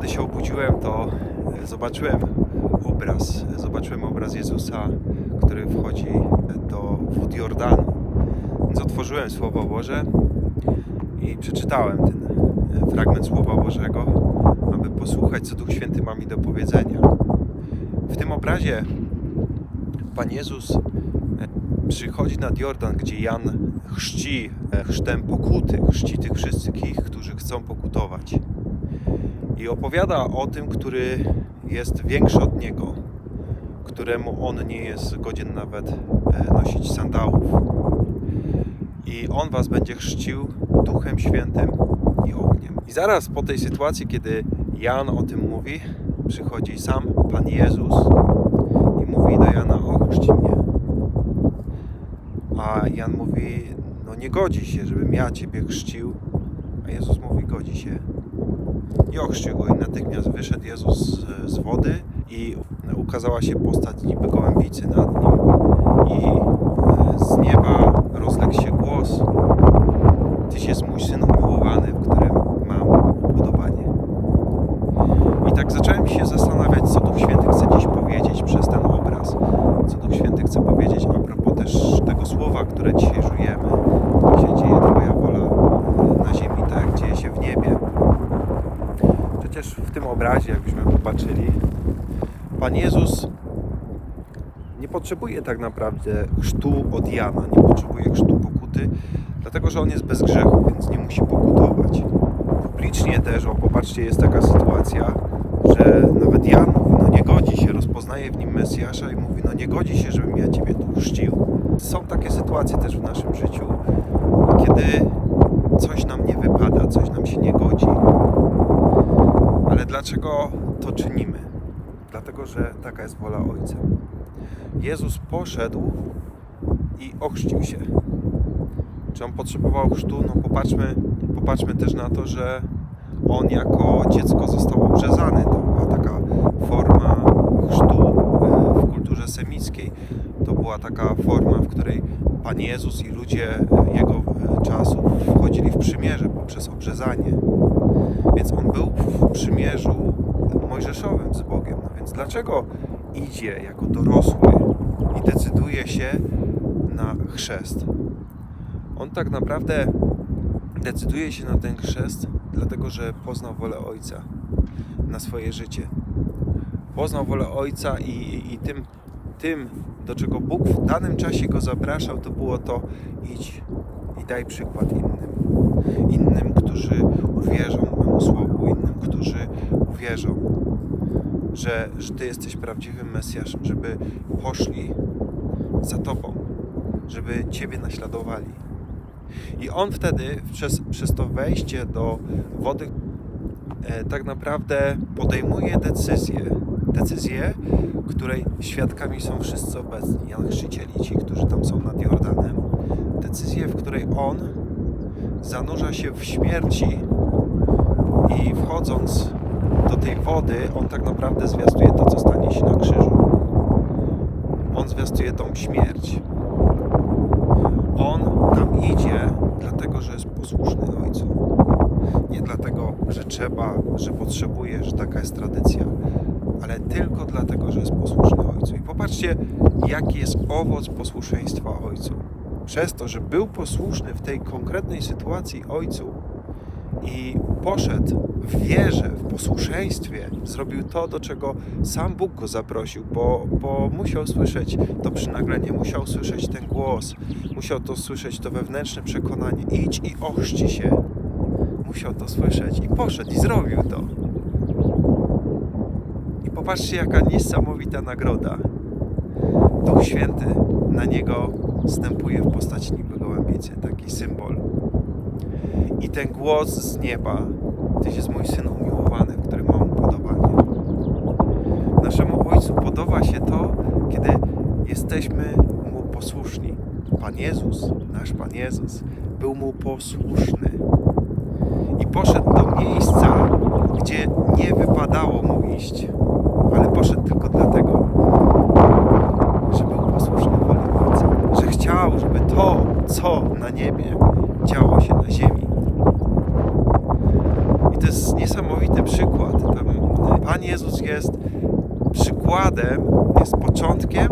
kiedy się obudziłem, to e, zobaczyłem obraz. Zobaczyłem obraz Jezusa, który wchodzi do wód Jordanu. Więc otworzyłem Słowo Boże i przeczytałem ten e, fragment Słowa Bożego, aby posłuchać, co Duch Święty ma mi do powiedzenia. W tym obrazie Pan Jezus e, przychodzi nad Jordan, gdzie Jan chrzci chrztem pokuty, chrzci tych wszystkich, którzy chcą pokutować. I opowiada o tym, który jest większy od niego, któremu on nie jest godzien nawet e, nosić sandałów. I on was będzie chrzcił Duchem Świętym i ogniem. I zaraz po tej sytuacji, kiedy Jan o tym mówi, przychodzi sam Pan Jezus i mówi do Jana: Ochrzci mnie. A Jan mówi: No nie godzi się, żebym ja Ciebie chrzcił. A Jezus mówi: Godzi się. I ochrzcił. I natychmiast wyszedł Jezus z- z wody i ukazała się postać niby gołębicy nad nim. I e, z nieba rozległ się głos: Tyś jest mój syn umiłowany, w którym mam upodobanie. I tak zacząłem się zastanawiać, co Duch Święty chce dziś powiedzieć przez ten obraz. Co Duch Święty chce powiedzieć a propos też tego słowa, które dzisiaj żujemy. Niech się dzieje Twoja wola e, na ziemi, tak jak dzieje się w niebie. Przecież w tym obrazie, jakbyśmy popatrzyli, Pan Jezus nie potrzebuje tak naprawdę chrztu od Jana, nie potrzebuje chrztu pokuty, dlatego że on jest bez grzechu, więc nie musi pokutować. Publicznie też, o popatrzcie, jest taka sytuacja, że nawet Jan mówi, no nie godzi się, rozpoznaje w nim Mesjasza i mówi, no nie godzi się, żebym ja Ciebie tu chrzcił. Są takie sytuacje też w naszym życiu, kiedy coś nam nie wypada, coś nam się nie godzi. Ale dlaczego to czynimy? Dlatego, że taka jest wola Ojca. Jezus poszedł i ochrzcił się. Czy on potrzebował chrztu? No popatrzmy, popatrzmy też na to, że on jako dziecko został obrzezany. To była taka forma chrztu e, w kulturze semickiej. To była taka forma, w której Pan Jezus i ludzie e, jego e, czasów wchodzili w przymierze poprzez obrzezanie. Więc on był w przymierzu mojżeszowym z Bogiem. No więc dlaczego idzie jako dorosły i decyduje się na chrzest? On tak naprawdę decyduje się na ten chrzest, dlatego że poznał wolę Ojca na swoje życie. Poznał wolę Ojca i, i, i tym, tym, do czego Bóg w danym czasie go zapraszał, to było to idź i daj przykład innym. Innym, którzy uwierzą memu słowu, innym, którzy uwierzą, że, że Ty jesteś prawdziwym Mesjaszem, żeby poszli za Tobą, żeby Ciebie naśladowali. I on wtedy przez, przez to wejście do wody e, tak naprawdę podejmuje decyzję. Decyzję, której świadkami są wszyscy obecni. Jan Chrzcicieli, ci, którzy tam są nad Jordanem. Decyzję, w której on zanurza się w śmierci i wchodząc do tej wody, on tak naprawdę zwiastuje to, co stanie się na krzyżu. On zwiastuje tą śmierć. On tam idzie, dlatego że jest posłuszny Ojcu. Nie dlatego, że trzeba, że potrzebuje, że taka jest tradycja, ale tylko dlatego, że jest posłuszny Ojcu. I popatrzcie, jaki jest owoc posłuszeństwa Ojcu. Przez to, że był posłuszny w tej konkretnej sytuacji Ojcu i poszedł w wierze, w posłuszeństwie, zrobił to, do czego sam Bóg go zaprosił, bo, bo musiał słyszeć to przynaglenie, musiał słyszeć ten głos, musiał to słyszeć to wewnętrzne przekonanie. Idź i ochrzci się. Musiał to słyszeć i poszedł i zrobił to. I popatrzcie, jaka niesamowita nagroda. Duch Święty na niego wstępuje w postaci niby gołębicy, taki symbol. I ten głos z nieba, Tyś jest mój Syn umiłowany, w którym mam upodobanie. Naszemu Ojcu podoba się to, kiedy jesteśmy Mu posłuszni. Pan Jezus, nasz Pan Jezus, był Mu posłuszny. I poszedł do miejsca, gdzie nie wypadało Mu iść, ale poszedł tylko dlatego, że był posłuszny woli Ojca. Że chciał, żeby to, co na niebie, działo się na ziemi jest niesamowity przykład. E, Pan Jezus jest przykładem, jest początkiem,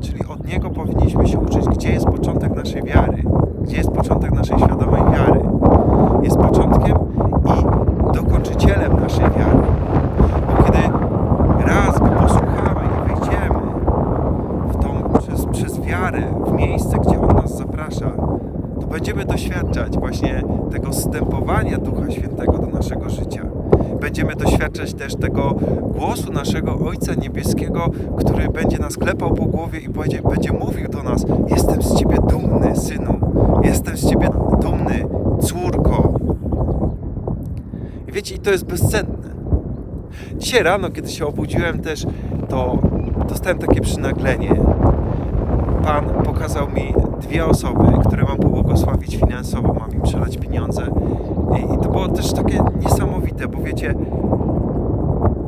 czyli od Niego powinniśmy się uczyć, gdzie jest początek naszej wiary, gdzie jest początek naszej świadomej wiary. Jest początkiem doświadczać też tego głosu naszego Ojca Niebieskiego, który będzie nas klepał po głowie i będzie, będzie mówił do nas: Jestem z Ciebie dumny, synu, jestem z Ciebie dumny, córko. I wiecie, i to jest bezcenne. Dzisiaj rano, kiedy się obudziłem też, to dostałem takie przynaglenie. Pan pokazał mi dwie osoby, które mam pobłogosławić finansowo, mam im przelać pieniądze. I, to było też takie niesamowite, bo wiecie,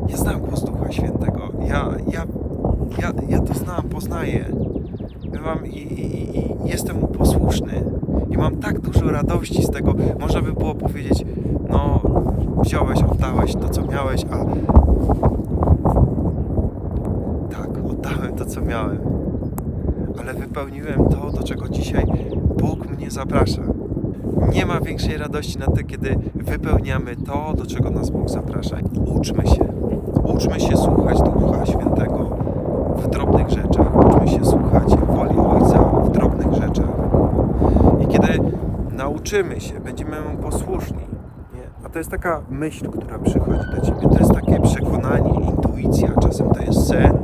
ja znam głos Ducha Świętego. Ja, ja, ja, ja to znam, poznaję. Ja mam i, i, i jestem mu posłuszny. I mam tak dużo radości z tego. Można by było powiedzieć, no wziąłeś, oddałeś to, co miałeś, a tak, oddałem to, co miałem. Ale wypełniłem to, do czego dzisiaj Bóg mnie zaprasza. Nie ma większej radości na to, kiedy wypełniamy to, do czego nas Bóg zaprasza. Uczmy się. Uczmy się słuchać Ducha Świętego w drobnych rzeczach. Uczmy się słuchać woli Ojca w drobnych rzeczach. I kiedy nauczymy się, będziemy Mu posłuszni, nie? a to jest taka myśl, która przychodzi do Ciebie, to jest takie przekonanie, intuicja, czasem to jest sen,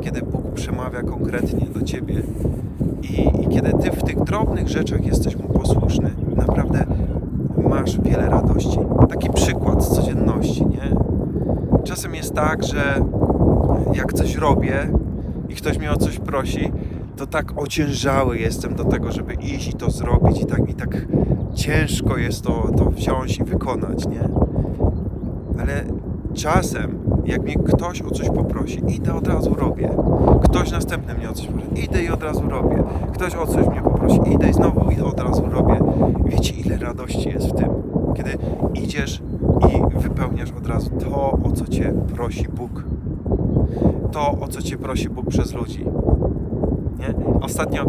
kiedy Bóg przemawia konkretnie do Ciebie i, i kiedy Ty w tych drobnych rzeczach jesteś Mu posłuszny, naprawdę masz wiele radości. Taki przykład z codzienności, nie? Czasem jest tak, że jak coś robię i ktoś mnie o coś prosi, to tak ociężały jestem do tego, żeby iść i to zrobić i tak, i tak ciężko jest to, to wziąć i wykonać, nie? Ale czasem, jak mnie ktoś o coś poprosi, idę od razu robię. Ktoś następny mnie o coś poprosi, idę i od razu robię. Ktoś o coś mnie poprosi, idę i znowu i od razu robię. Wiecie, ile radości jest w tym, kiedy idziesz i wypełniasz od razu to, o co Cię prosi Bóg. To, o co Cię prosi Bóg przez ludzi. Nie? Ostatnio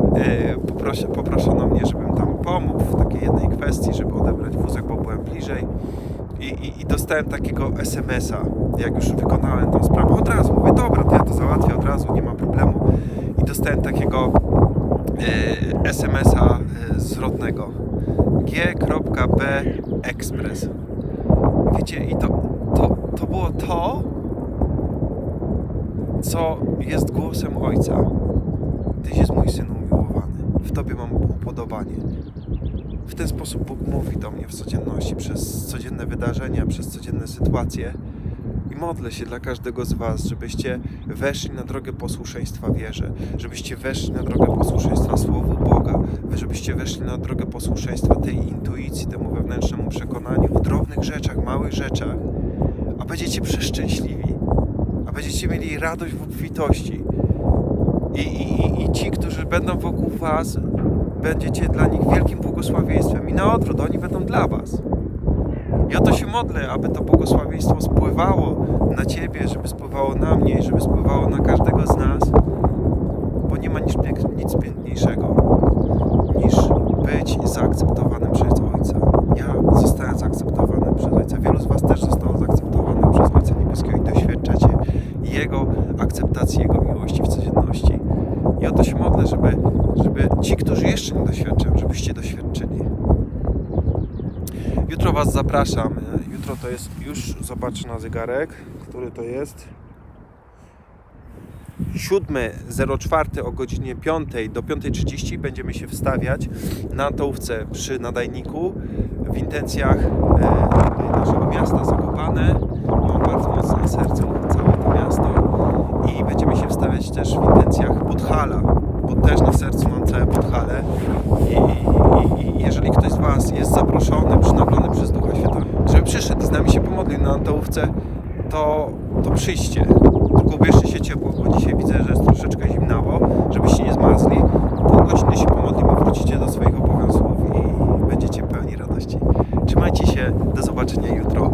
poprosi, poproszono mnie, żebym tam pomógł w takiej jednej kwestii, żeby odebrać wózek, bo byłem bliżej. I, i, i dostałem takiego SMS-a, jak już wykonałem tą sprawę. Od razu mówię, dobra, to ja to załatwię od razu, nie ma problemu. I dostałem takiego e, SMS-a e, zwrotnego. G.B Express. Wiecie, i to, to, to było to, co jest głosem Ojca. Tyś jest mój syn umiłowany. W Tobie mam upodobanie. W ten sposób Bóg mówi do mnie w codzienności, przez codzienne wydarzenia, przez codzienne sytuacje. Modlę się dla każdego z Was, żebyście weszli na drogę posłuszeństwa wierze, żebyście weszli na drogę posłuszeństwa Słowu Boga, żebyście weszli na drogę posłuszeństwa tej intuicji, temu wewnętrznemu przekonaniu w drobnych rzeczach, małych rzeczach, a będziecie przeszczęśliwi, a będziecie mieli radość w obfitości. I, i- I ci, którzy będą wokół Was, będziecie dla nich wielkim błogosławieństwem. I na odwrót, oni będą dla Was. O to się modlę, aby to błogosławieństwo spływało na Ciebie, żeby spływało na mnie i żeby spływało na każdego z nas, bo nie ma nic, pięk- nic piękniejszego niż być zaakceptowanym przez Ojca. Ja zostałem zaakceptowany przez Ojca. Wielu z Was też zostało zaakceptowanych przez Ojca Niebieskiego i doświadczacie Jego akceptacji, Jego miłości w codzienności. I o to się modlę, żeby, żeby ci, którzy jeszcze nie doświadczają, żebyście doświadczyli. Jutro Was zapraszam. Jutro to jest, już zobaczę na zegarek, który to jest. 7.04 o godzinie 5 do 5.30 będziemy się wstawiać na tołówce przy nadajniku w intencjach e, naszego miasta Zakopane. Mam bardzo mocno na całe to miasto i będziemy się wstawiać też w intencjach Podhala, bo też na sercu mam całe Podhale i, i, i jeżeli ktoś z Was jest zaproszony, przynowiony przez Ducha Świętego, żeby przyszedł z nami się pomodlił na antołówce, to, to przyjście. Tylko ubierzcie się ciepło, bo dzisiaj widzę, że jest troszeczkę zimnawo, żebyście nie zmarzli. Pół godziny się pomodlimy, wrócicie do swoich obowiązków i będziecie pełni radości. Trzymajcie się, do zobaczenia jutro.